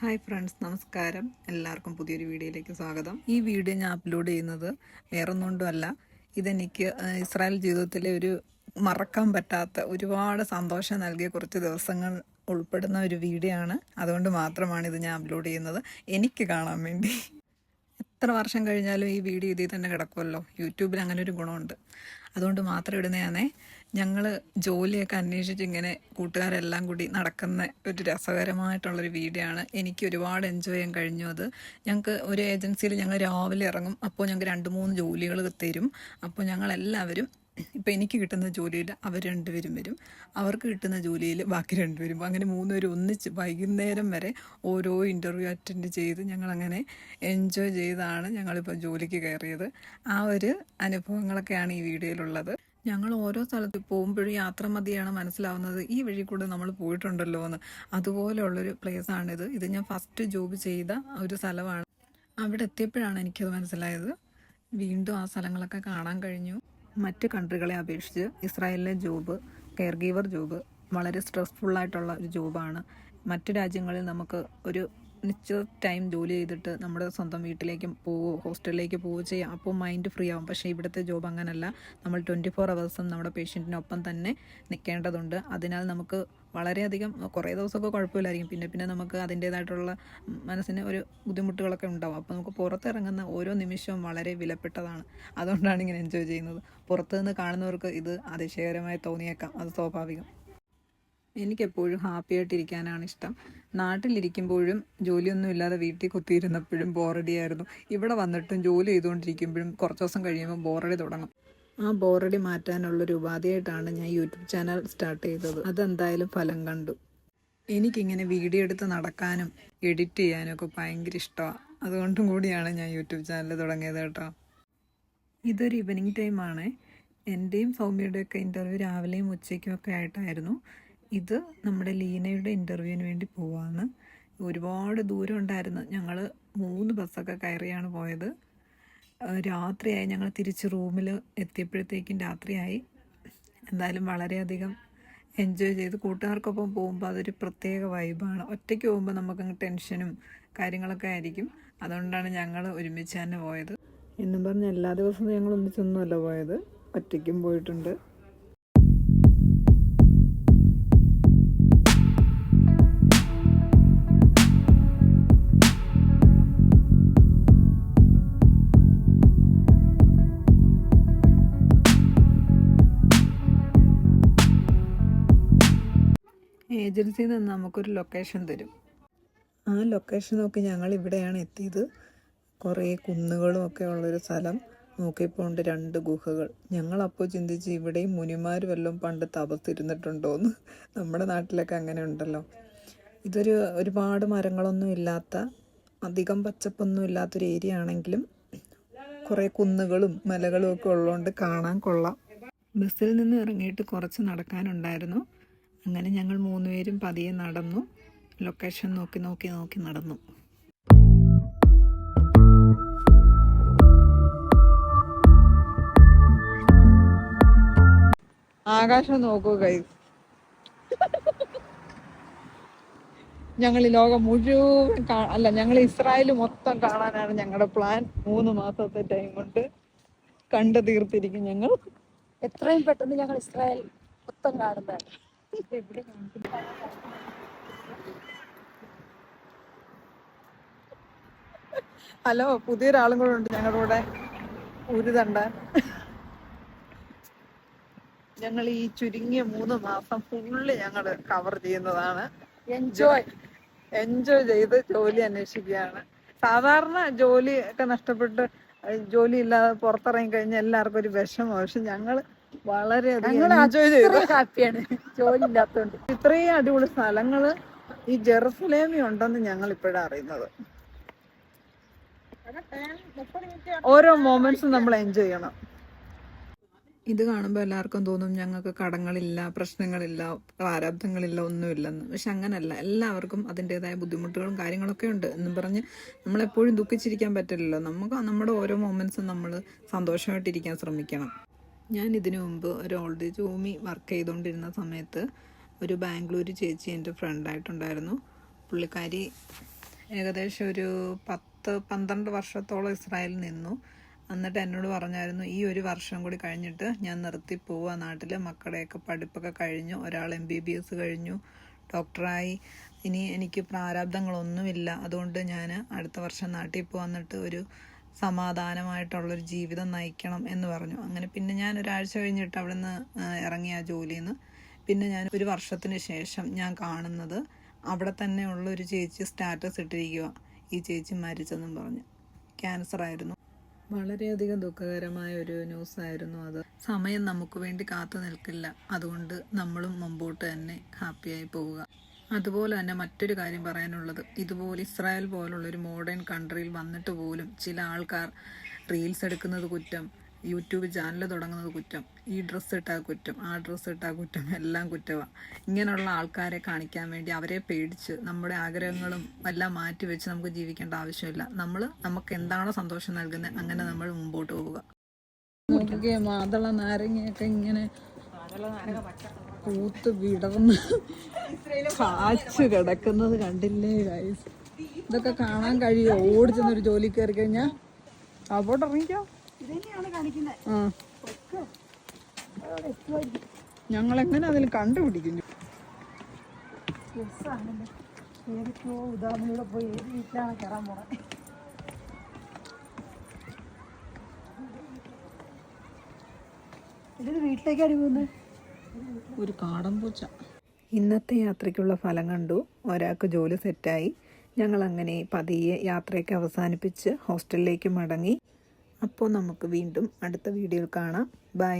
Hi friends നമസ്കാരം. എല്ലാവർക്കും പുതിയൊരു വീഡിയോയിലേക്ക് സ്വാഗതം. ഈ വീഡിയോ ഞാൻ അപ്ലോഡ് ചെയ്യുന്നത് വേറൊന്നുകൊണ്ടുമല്ല ഇതെനിക്ക് ഇസ്രായേൽ ജീവിതത്തിലെ ഒരു മറക്കാൻ പറ്റാത്ത ഒരുപാട് സന്തോഷം നൽകിയ കുറച്ച് ദിവസങ്ങൾ ഉൾപ്പെടുന്ന ഒരു വീഡിയോ ആണ്. അതുകൊണ്ട് മാത്രമാണ് ഇത് ഞാൻ അപ്ലോഡ് ചെയ്യുന്നത്. എനിക്ക് കാണാൻ വേണ്ടി. എത്ര വർഷം കഴിഞ്ഞാലും ഈ വീഡിയോ ഇതിൽ തന്നെ കിടക്കുമല്ലോ. യൂട്യൂബിൽ അങ്ങനെ ഒരു ഗുണമുണ്ട്. അതുകൊണ്ട് മാത്രം ഇടുന്നതാണേ. ഞങ്ങൾ ജോലിയൊക്കെ അന്വേഷിച്ച് ഇങ്ങനെ കൂട്ടുകാരെല്ലാം കൂടി നടക്കുന്ന ഒരു രസകരമായിട്ടുള്ളൊരു വീഡിയോ ആണ് എനിക്ക് ഒരുപാട് എൻജോയ് ചെയ്യാൻ കഴിഞ്ഞു അത്. ഞങ്ങൾക്ക് ഒരു ഏജൻസിയിൽ ഞങ്ങൾ രാവിലെ ഇറങ്ങും. അപ്പോൾ ഞങ്ങൾക്ക് രണ്ട് മൂന്ന് ജോലികൾ തരും. അപ്പോൾ ഞങ്ങളെല്ലാവരും ഇപ്പം എനിക്ക് കിട്ടുന്ന ജോലിയിൽ അവർ രണ്ടുപേരും വരും. അവർക്ക് കിട്ടുന്ന ജോലിയിൽ ബാക്കി രണ്ടുപേരും അങ്ങനെ മൂന്നുപേരും ഒന്നിച്ച് വൈകുന്നേരം വരെ ഓരോ ഇന്റർവ്യൂ അറ്റൻഡ് ചെയ്ത് ഞങ്ങളങ്ങനെ എൻജോയ് ചെയ്താണ് ഞങ്ങളിപ്പോൾ ജോലിക്ക് കയറിയത്. ആ ഒരു അനുഭവങ്ങളൊക്കെയാണ് ഈ വീഡിയോയിലുള്ളത്. ഞങ്ങൾ ഓരോ സ്ഥലത്ത് പോകുമ്പോഴും യാത്ര മതിയാണ് മനസ്സിലാവുന്നത്. ഈ വഴി കൂടെ നമ്മൾ പോയിട്ടുണ്ടല്ലോ എന്ന്. അതുപോലെയുള്ളൊരു പ്ലേസാണിത്. ഇത് ഞാൻ ഫസ്റ്റ് ജോബ് ചെയ്ത ഒരു സ്ഥലമാണ്. അവിടെ എത്തിയപ്പോഴാണ് എനിക്കത് മനസ്സിലായത്. വീണ്ടും ആ സ്ഥലങ്ങളൊക്കെ കാണാൻ കഴിഞ്ഞു. മറ്റ് കൺട്രികളെ അപേക്ഷിച്ച് ഇസ്രായേലിലെ ജോബ് കെയർ ഗീവർ ജോബ് വളരെ സ്ട്രെസ്ഫുള്ളായിട്ടുള്ള ഒരു ജോബാണ്. മറ്റു രാജ്യങ്ങളിൽ നമുക്ക് ഒരു നിശ്ചിത ടൈം ജോലി ചെയ്തിട്ട് നമ്മുടെ സ്വന്തം വീട്ടിലേക്ക് പോവോ ഹോസ്റ്റലിലേക്ക് പോവുകയോ ചെയ്യാം. അപ്പോൾ മൈൻഡ് ഫ്രീ ആവും. പക്ഷേ ഇവിടുത്തെ ജോബ് അങ്ങനല്ല. നമ്മൾ ട്വന്റി ഫോർ അവേഴ്സും നമ്മുടെ പേഷ്യന്റിനൊപ്പം തന്നെ നിൽക്കേണ്ടതുണ്ട് അതിനാൽ നമുക്ക് വളരെയധികം കുറേ ദിവസമൊക്കെ കുഴപ്പമില്ലായിരിക്കും. പിന്നെ പിന്നെ നമുക്ക് അതിന്റേതായിട്ടുള്ള മനസ്സിന് ഒരു ബുദ്ധിമുട്ടുകളൊക്കെ ഉണ്ടാവും. അപ്പോൾ നമുക്ക് പുറത്തിറങ്ങുന്ന ഓരോ നിമിഷവും വളരെ വിലപ്പെട്ടതാണ്. അതുകൊണ്ടാണ് ഇങ്ങനെ എൻജോയ് ചെയ്യുന്നത്. പുറത്തു നിന്ന് കാണുന്നവർക്ക് ഇത് അതിശയകരമായി തോന്നിയേക്കാം. അത് സ്വാഭാവികം. എനിക്കെപ്പോഴും ഹാപ്പി ആയിട്ടിരിക്കാനാണ് ഇഷ്ടം. നാട്ടിലിരിക്കുമ്പോഴും ജോലിയൊന്നും ഇല്ലാതെ വീട്ടിൽ കുത്തിയിരുന്നപ്പോഴും ബോറടിയായിരുന്നു ഇവിടെ വന്നിട്ടും ജോലി ചെയ്തുകൊണ്ടിരിക്കുമ്പോഴും കുറച്ച് ദിവസം കഴിയുമ്പോൾ ബോറടി തുടങ്ങും. ആ ബോറടി മാറ്റാനുള്ളൊരു ഉപാധിയായിട്ടാണ് ഞാൻ യൂട്യൂബ് ചാനൽ സ്റ്റാർട്ട് ചെയ്തത്. അതെന്തായാലും ഫലം കണ്ടു. എനിക്കിങ്ങനെ വീഡിയോ എടുത്ത് നടക്കാനും എഡിറ്റ് ചെയ്യാനും ഒക്കെ ഭയങ്കര ഇഷ്ടമാണ് അതുകൊണ്ടും കൂടിയാണ് ഞാൻ യൂട്യൂബ് ചാനൽ തുടങ്ങിയത് കേട്ടോ. ഇതൊരു ഈവനിങ് ടൈമാണ് എന്റെയും സൗമ്യയുടെയൊക്കെ ഇന്റർവ്യൂ രാവിലെയും ഉച്ചയ്ക്കും ഒക്കെ ആയിട്ടായിരുന്നു. ഇത് നമ്മുടെ ലീനയുടെ ഇന്റർവ്യൂവിന് വേണ്ടി പോവാണ് ഒരുപാട് ദൂരം ഉണ്ടായിരുന്നു. ഞങ്ങൾ മൂന്ന് ബസ്സൊക്കെ കയറിയാണ് പോയത്. രാത്രിയായി. ഞങ്ങൾ തിരിച്ച് റൂമിൽ എത്തിയപ്പോഴത്തേക്കും രാത്രിയായി. എന്തായാലും വളരെയധികം എൻജോയ് ചെയ്ത് കൂട്ടുകാർക്കൊപ്പം പോകുമ്പോൾ അതൊരു പ്രത്യേക വൈബാണ് ഒറ്റയ്ക്ക് പോകുമ്പോൾ നമുക്കങ്ങ് ടെൻഷനും കാര്യങ്ങളൊക്കെ ആയിരിക്കും. അതുകൊണ്ടാണ് ഞങ്ങൾ ഒരുമിച്ച് തന്നെ പോയത്. എന്നും പറഞ്ഞ് എല്ലാ ദിവസവും ഞങ്ങൾ ഒന്നിച്ചൊന്നുമല്ല പോയത്. ഒറ്റയ്ക്കും പോയിട്ടുണ്ട്. ഏജൻസിയിൽ നിന്ന് നമുക്കൊരു ലൊക്കേഷൻ തരും. ആ ലൊക്കേഷൻ നോക്കി ഞങ്ങൾ ഇവിടെയാണ് എത്തിയത്. കുറേ കുന്നുകളും ഒക്കെ ഉള്ളൊരു സ്ഥലം. നോക്കിയപ്പോൾ ഉണ്ട് രണ്ട് ഗുഹകൾ. ഞങ്ങളപ്പോൾ ചിന്തിച്ച് ഇവിടെയും മുനിമാർ വല്ലതും പണ്ട് തപത്തിരുന്നിട്ടുണ്ടോയെന്ന് നമ്മുടെ നാട്ടിലൊക്കെ അങ്ങനെ ഉണ്ടല്ലോ. ഇതൊരു ഒരുപാട് മരങ്ങളൊന്നും ഇല്ലാത്ത അധികം പച്ചപ്പൊന്നും ഇല്ലാത്തൊരു ഏരിയ ആണെങ്കിലും കുറേ കുന്നുകളും മലകളും ഒക്കെ ഉള്ളതുകൊണ്ട് കാണാൻ കൊള്ളാം. ബസ്സിൽ നിന്ന് ഇറങ്ങിയിട്ട് കുറച്ച് നടക്കാനുണ്ടായിരുന്നു. അങ്ങനെ ഞങ്ങൾ മൂന്നുപേരും പതിയെ നടന്നു. ലൊക്കേഷൻ നോക്കി നോക്കി നോക്കി നടന്നു. ആകാശം നോക്കൂ കൈസ് ഞങ്ങൾ ഈ ലോകം മുഴുവൻ അല്ല ഞങ്ങൾ ഇസ്രായേൽ മൊത്തം കാണാനാണ് ഞങ്ങളുടെ പ്ലാൻ മൂന്ന് മാസത്തെ ടൈം കൊണ്ട് കണ്ടു തീർത്തിരിക്കും ഞങ്ങൾ. എത്രയും പെട്ടെന്ന് ഞങ്ങൾ ഇസ്രായേൽ മൊത്തം കാണുന്നതാണ്. ഹലോ പുതിയൊരാളും കൂടെ ഉണ്ട് ഞങ്ങളുടെ കൂടെ തണ്ട ഞങ്ങൾ ഈ ചുരുങ്ങിയ മൂന്ന് മാസം ഫുള്ള് ഞങ്ങൾ കവർ ചെയ്യുന്നതാണ്. എൻജോയ് എൻജോയ് ചെയ്ത് ജോലി അന്വേഷിക്കുകയാണ്. സാധാരണ ജോലി ഒക്കെ നഷ്ടപ്പെട്ട് ജോലി ഇല്ലാതെ പുറത്തിറങ്ങി കഴിഞ്ഞാൽ എല്ലാവർക്കും ഒരു വിഷമം. പക്ഷെ ഞങ്ങൾ ചെയ്തു. ഹാപ്പിയാണ്. ജോലി ഇത്രയും അടിപൊളി സ്ഥലങ്ങൾ ഈ ജെറുസലേമി ഉണ്ടെന്ന് ഞങ്ങൾ ഇപ്പോഴാണ് അറിയുന്നത്. ഓരോ മൊമെന്റ്സും നമ്മൾ എൻജോയ് ചെയ്യണം. ഇത് കാണുമ്പോൾ എല്ലാവർക്കും തോന്നും ഞങ്ങൾക്ക് കടങ്ങളില്ല പ്രശ്നങ്ങളില്ല പ്രാരാബ്ദങ്ങളില്ല ഒന്നുമില്ലെന്ന്. പക്ഷെ അങ്ങനല്ല. എല്ലാവർക്കും അതിന്റെതായ ബുദ്ധിമുട്ടുകളും കാര്യങ്ങളൊക്കെ ഉണ്ട് എന്ന് പറഞ്ഞ് നമ്മളെപ്പോഴും ദുഃഖിച്ചിരിക്കാൻ പറ്റില്ലല്ലോ. നമുക്ക് നമ്മുടെ ഓരോ മൊമെന്റ്സും നമ്മൾ സന്തോഷമായിട്ടിരിക്കാൻ ശ്രമിക്കണം. ഞാൻ ഇതിനു മുമ്പ് ഒരു ഓൾഡ് ഏജ് ഹോമി വർക്ക് ചെയ്തുകൊണ്ടിരുന്ന സമയത്ത് ഒരു ബാംഗ്ലൂർ ചേച്ചി എന്റെ ഫ്രണ്ടായിട്ടുണ്ടായിരുന്നു പുള്ളിക്കാരി ഏകദേശം ഒരു പത്ത് പന്ത്രണ്ട് വർഷത്തോളം ഇസ്രായേലിൽ നിന്നു. എന്നിട്ട് എന്നോട് പറഞ്ഞായിരുന്നു ഈ ഒരു വർഷം കൂടി കഴിഞ്ഞിട്ട് ഞാൻ നിർത്തി പോവുക നാട്ടിൽ മക്കളുടെയൊക്കെ പഠിപ്പൊക്കെ കഴിഞ്ഞു. ഒരാൾ എം ബി ബി എസ് കഴിഞ്ഞു. ഡോക്ടറായി. ഇനി എനിക്ക് പ്രാരാബ്ദങ്ങളൊന്നുമില്ല. അതുകൊണ്ട് ഞാൻ അടുത്ത വർഷം നാട്ടിൽ പോകാന്നിട്ട് ഒരു സമാധാനമായിട്ടുള്ളൊരു ജീവിതം നയിക്കണം എന്ന് പറഞ്ഞു. അങ്ങനെ പിന്നെ ഞാൻ ഒരാഴ്ച കഴിഞ്ഞിട്ട് അവിടെ നിന്ന് ഇറങ്ങിയ ആ ജോലിയിൽ നിന്ന് പിന്നെ ഞാൻ ഒരു വർഷത്തിന് ശേഷം ഞാൻ കാണുന്നത് അവിടെ തന്നെ ഉള്ള ഒരു ചേച്ചി സ്റ്റാറ്റസ് ഇട്ടിരിക്കുക ഈ ചേച്ചി മരിച്ചെന്നും പറഞ്ഞു. ക്യാൻസർ ആയിരുന്നു. വളരെയധികം ദുഃഖകരമായ ഒരു ന്യൂസ് ആയിരുന്നു അത്. സമയം നമുക്ക് വേണ്ടി കാത്തു നിൽക്കില്ല. അതുകൊണ്ട് നമ്മളും മുമ്പോട്ട് തന്നെ ഹാപ്പിയായി പോവുക. അതുപോലെ തന്നെ മറ്റൊരു കാര്യം പറയാനുള്ളത്. ഇതുപോലെ ഇസ്രായേൽ പോലുള്ള ഒരു മോഡേൺ കൺട്രിയിൽ വന്നിട്ട് പോലും ചില ആൾക്കാർ റീൽസ് എടുക്കുന്നത് കുറ്റം യൂട്യൂബ് ചാനൽ തുടങ്ങുന്നത് കുറ്റം ഈ ഡ്രസ്സ് ഇട്ടാൽ കുറ്റം ആ ഡ്രസ്സ് ഇട്ടാൽ കുറ്റം എല്ലാം കുറ്റമാണ് ഇങ്ങനെയുള്ള ആൾക്കാരെ കാണിക്കാൻ വേണ്ടി അവരെ പേടിച്ച് നമ്മുടെ ആഗ്രഹങ്ങളും എല്ലാം മാറ്റി വെച്ച് നമുക്ക് ജീവിക്കേണ്ട ആവശ്യമില്ല. നമ്മൾ നമുക്ക് എന്താണോ സന്തോഷം നൽകുന്നത് അങ്ങനെ നമ്മൾ മുമ്പോട്ട് പോവുക. മാതള നാരങ്ങയൊക്കെ ഇങ്ങനെ പൂത്ത് വിടർന്ന് കാച്ചു കിടക്കുന്നത് കണ്ടില്ലേ ഗൈസ് ഇതൊക്കെ കാണാൻ കഴിയോ? ഓടിച്ചെന്നൊരു ജോലി കയറി കഴിഞ്ഞാ അവിടെ ഇറങ്ങിക്കോ. ഞങ്ങൾ എങ്ങനെ അതിൽ കണ്ടുപിടിക്കുന്നു? ഏതൊക്കെയോ പോയി വീട്ടിലേക്കാണ് പോകുന്നത് ഒരു കാടൻ പൂച്ച. ഇന്നത്തെ യാത്രയ്ക്കുള്ള ഫലം കണ്ടു. ഒരാൾക്ക് ജോലി സെറ്റായി. ഞങ്ങൾ അങ്ങനെ പതിയെ യാത്രയൊക്കെ അവസാനിപ്പിച്ച് ഹോസ്റ്റലിലേക്ക് മടങ്ങി. അപ്പോൾ നമുക്ക് വീണ്ടും അടുത്ത വീഡിയോയിൽ കാണാം. ബൈ.